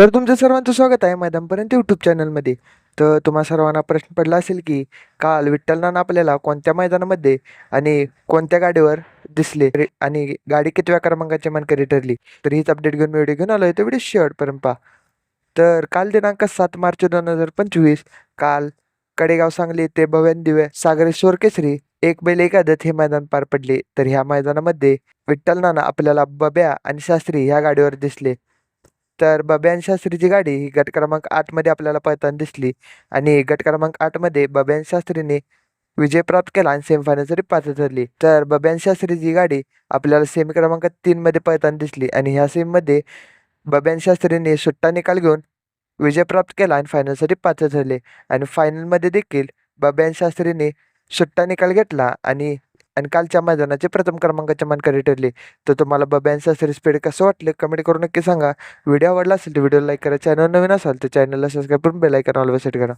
तर तुमचं सर्वांचं स्वागत आहे मैदानपर्यंत यूट्यूब चॅनलमध्ये तर तुम्हा सर्वांना प्रश्न पडला असेल की काल विठ्ठलनाना आपल्याला कोणत्या मैदानामध्ये आणि कोणत्या गाडीवर दिसले? आणि गाडी कितव्या क्रमांकाची मानकरी ठरली? तर हीच अपडेट घेऊन व्हिडिओ घेऊन आलो आहे तर व्हिडिओ शेवटपर्यंत पहा. तर काल दिनांक सात मार्च दोन हजार पंचवीस काल कडेगाव सांगली ते भव्यन दिवे सागरेश्वर केसरी एक बैल एकादत हे मैदान पार पडले. तर ह्या मैदानामध्ये विठ्ठल नाना आपल्याला बब्या आणि शास्त्री ह्या गाडीवर दिसले. तर बब्यान शास्त्रीची गाडी ही गट क्रमांक आठमध्ये आपल्याला पळताना दिसली. आणि गट क्रमांक आठमध्ये बब्यान शास्त्रीने विजय प्राप्त केला आणि सेमीफायनलसाठी पात्र ठरली तर बब्यान शास्त्रीची गाडी आपल्याला सेमी क्रमांक तीनमध्ये पळताना दिसली. आणि ह्या सेमीमध्ये बब्यान शास्त्रीने सुट्टा निकाल घेऊन विजय प्राप्त केला आणि फायनलसाठी पात्र ठरले आणि फायनलमध्ये देखील बब्यान शास्त्रीने सुट्टा निकाल घेतला आणि आणि कालच्या मैदानाचे प्रथम क्रमांकाचे मानकरी ठरले. तर तुम्हाला बब्यांचा शास्त्री स्पीड कसं वाटलं? कमेंट करून नक्की सांगा. व्हिडिओ आवडला असेल तर व्हिडिओ लाईक करा. चॅनल नवीन असाल तर चॅनलला सबस्क्राईब करून बेलायकन आयकॉन सेट करा.